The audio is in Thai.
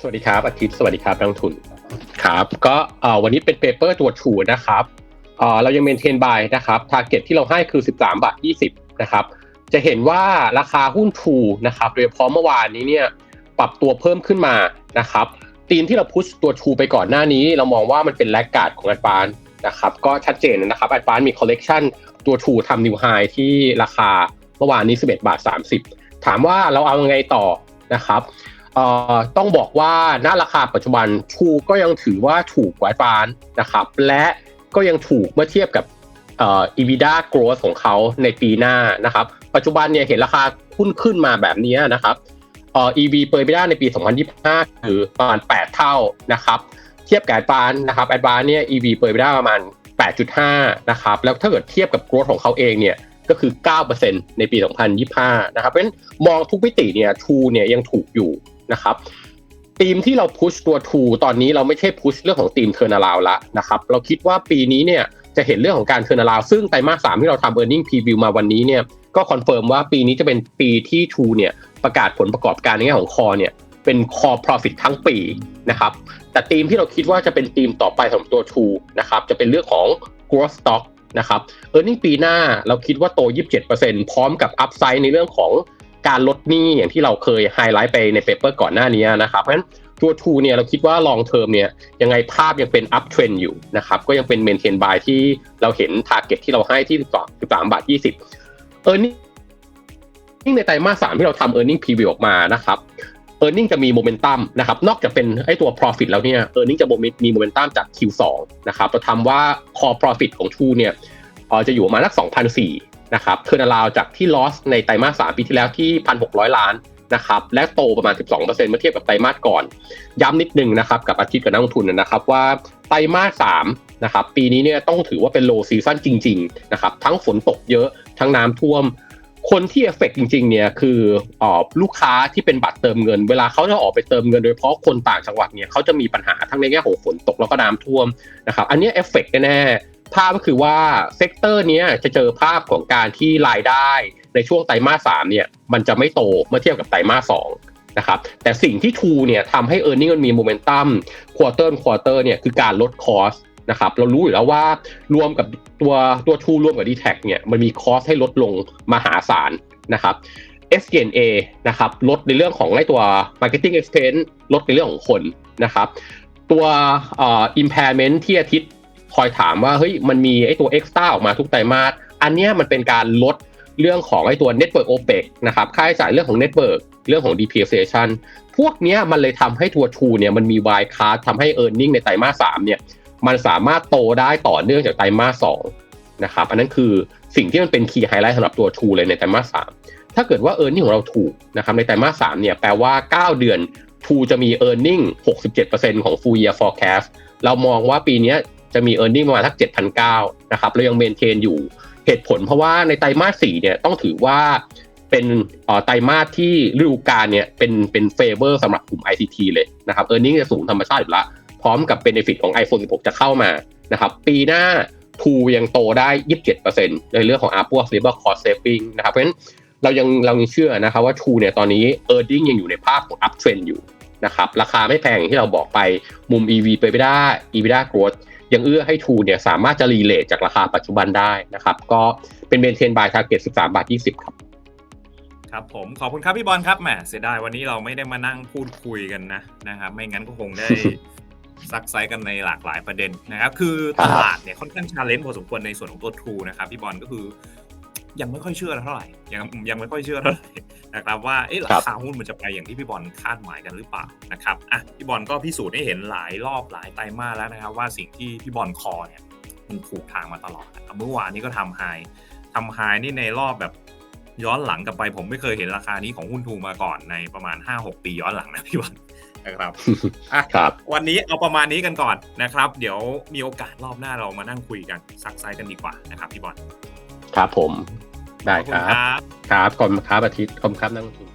สวัสดีครับอาทิตย์สวัสดีครับนักลงทุนครับ ก็วันนี้เป็นเปเปอร์ตัวชูนะครับเรายังเมนเทนบายนะครับทาร์เก็ตที่เราให้คือ 13 บาท 20 นะครับ จะเห็นว่าราคาหุ้นทูนะครับโดยเฉพาะเมื่อวานนี้เนี่ยปรับตัวเพิ่มขึ้นมานะครับธีมที่เราพุชตัวชูไปก่อนหน้านี้ เรามองว่ามันเป็นแลกการ์ดของแอดวานนะครับก็ชัดเจนนะครับแอดวานมีคอลเลกชันตัวชูทำนิวไฮที่ราคาเมื่อวานนี้ 11 บาท 30 ถามว่าเราเอาไงต่อนะครับ ต้องบอกว่าณราคาปัจจุบันทูก็ยังถือว่าถูกกว่าแอดวานนะครับและก็ยังถูกเมื่อเทียบกับเอ่อ EBITDA growth ของเขาในปีหน้านะครับ ปัจจุบันเนี่ยเห็นราคาหุ้นขึ้นมาแบบนี้นะครับเอ่อ EV เปิดไปได้ในปี 2025 คือประมาณ 8 เท่านะครับ เทียบกับแอดวานนะครับแอดวานเนี่ย EV เปิดไปได้ประมาณ 8.5 นะครับ แล้วถ้าเกิดเทียบกับ growth ของเขาเองเนี่ยก็คือ 9%ในปี 2025 นะครับ เพราะฉะนั้นมองทุกมิติเนี่ยทูเนี่ยยังถูกอยู่ นะครับทีมที่เราพุชตัวทูตอนนี้เราไม่ใช่พุชเรื่องของทีมเทอร์นาลาวละนะครับเราคิดว่าปีนี้เนี่ยจะเห็นเรื่องของการเทอร์นาลาวซึ่งไตรมาสสามที่เราทำ e a r n i n g preview มาวันนี้เนี่ยก็คอนเฟิร์มว่าปีนี้จะเป็นปีที่ทูเนี่ยประกาศผลประกอบการในแง่ของคอเนี่ยเป็น core profit ทั้งปีนะครับแต่ทีมที่เราคิดว่าจะเป็นทีมต่อไปสำหรับตัวทูนะครับจะเป็นเรื่องของ growth stock นะครับ e a r n i n g ปีหน้าเราคิดว่าโต 27%พร้อมกับ upside ในเรื่องของ การลดหนี้อย่างที่เราเคยไฮไลท์ไปในเปเปอร์ก่อนหน้านี้นะครับ เพราะฉะนั้นตัวทูเนี่ยเราคิดว่า long term เนี่ยยังไงภาพยังเป็น up trend อยู่นะครับ ก็ยังเป็น maintain buy ที่เราเห็น target ที่เราให้ที่12 13บาท 20 e a r n i n g ในไตรมาสสามที่เราทำ e a r n i n g preview ออกมานะครับ e a r n i n g จะมีโมเมนตัมนะครับนอกจากเป็นไอตัว profit แล้วเนี่ย e a r n i n g จะมีโมเมนตัมจาก Q2 นะครับเราทำว่า core profit ของทูเนี่ยเออจะอยู่ประมาณสัก2,004 นะครับเทอร์นาลาวจากที่ loss ในไตรมาส3ปีที่แล้วที่ 1,600 ล้านนะครับและโตประมาณ 12%เมื่อเทียบกับไตรมาสก่อน ย้ำนิดนึงนะครับกับอาทิตย์กับนักลงทุนนะครับว่าไตรมาส3นะครับปีนี้เนี่ยต้องถือว่าเป็น low season จริงๆนะครับทั้งฝนตกเยอะทั้งน้ำท่วม คนที่เอฟเฟกจริงๆเนี่ยคือออลูกค้าที่เป็นบัตรเติมเงิน เวลาเขาจะออกไปเติมเงินโดยเฉพาะคนต่างจังหวัดเนี่ยเขาจะมีปัญหาทั้งในแง่ของฝนตกแล้วก็น้ำท่วมนะครับอันนี้เอฟเฟกแน่ ภาพก็คือว่าเซกเตอร์นี้จะเจอภาพของการที่รายได้ในช่วงไตรมาสสามเนี่ยมันจะไม่โตเมื่อเทียบกับไตรมาสสองนะครับแต่สิ่งที่ทูเนี่ยทำให้ e a r n i n g มันมีโมเมนตัมควอเตอร์ควอเตอร์เนี่ยคือการลดคอสนะครับเรารู้อยู่แล้วว่ารวมกับตัวตัวทูรวมกับ d t แทเนี่ยมันมีคอสให้ลดลงมหาศาลนะครับ SG&A นะครับลดในเรื่องของไอ้ตัว marketing expense ลดในเรื่องของคนนะครับตัวอ่อ impairment ที่อาทิตย์ คอยถามว่าเฮ้ยมันมีไอ้ตัว extra ออกมาทุกไตรมาสอันเนี้ยมันเป็นการลดเรื่องของไอ้ตัว network OPEX นะครับค่าใช้จ่ายเรื่องของ network เรื่องของ depreciation พวกเนี้ยมันเลยทำให้ตัว True เนี่ยมันมี wild card ทำให้ earning ในไตรมาส3เนี่ยมันสามารถโตได้ต่อเนื่องจากไตรมาส2นะครับอันนั้นคือสิ่งที่มันเป็น key highlight สำหรับตัว True เลยในไตรมาส3ถ้าเกิดว่า e a r n i n g ของเราถูกนะครับในไตรมาส3เนี่ยแปลว่า 9 เดือน True จะมี e a r n i n g 67%ของ full year forecast เรามองว่าปีนี้ จะมี e a r n i n g ประมาณสัก7,900นะครับเรายัง maintain อยู่เหตุผลเพราะว่าในไตรมาส4เนี่ยต้องถือว่าเป็นไตรมาสที่ฤดูกาลเนี่ยเป็นเป็นเฟเวอร์สำหรับกลุ่ม ICT เลยนะครับ e a r n i n g จะสูงธรรมชาติอยู่ล้วพร้อมกับ benefit ของ iPhone 16 จะเข้ามานะครับปีหน้าทูยังโตได้ 27%ในเรื่องของ a r p u Labor Cost Saving นะครับเพราะฉะนั้นเรายังเรายังเชื่อนะครับว่าทูเนี่ยตอนนี้ e a r n i n g ยังอยู่ในภาพของ uptrend อยู่นะครับราคาไม่แพงอย่างที่เราบอกไปมุม EV ไปไม่ได้ EBITDA growth ยังเอื้อให้ทูเนี่ยสามารถจะรีเลทจากราคาปัจจุบันได้นะครับ ก็เป็นเบนเทนบายทาร์เก็ต13 บาท 20 ครับ ครับผมขอบคุณครับพี่บอลครับแหมเสียดายวันนี้เราไม่ได้มานั่งพูดคุยกันนะนะครับ ไม่งั้นก็คงได้ซักไซกันในหลากหลายประเด็นนะครับ คือตลาดเนี่ยค่อนข้างชาเลนจ์พอสมควรในส่วนของตัวทูนะครับพี่บอลก็คือ ยังไม่ค่อยเชื่อเท่าไหร่ยังยังไม่ค่อยเชื่อเท่าไหร่นะครับว่าเอ๊ะราคาหุ้นมันจะไปอย่างที่พี่บอลคาดหมายกันหรือเปล่านะครับอะพี่บอลก็พิสูจน์ให้เห็นหลายรอบหลายไตรมาสแล้วนะครับว่าสิ่งที่พี่บอลคอเนี่ยมันถูกทางมาตลอดเมื่อวานนี้ก็ทำไฮทำไฮนี่ในรอบแบบย้อนหลังกลับไป ผมไม่เคยเห็นราคานี้ของหุ้นทูมาก่อนในประมาณ 5-6 ปีย้อนหลังนะพี่บอลนะครับอะครับ วันนี้เอาประมาณนี้กันก่อนนะครับ เดี๋ยวมีโอกาสรอบหน้าเรามานั่งคุยกันซักไซกันดีกว่านะครับพี่บอลครับผม ได้ขอบคณรับ ครับขอบคุณครับอาทิตย์ขอบคุณครับนักลงทุน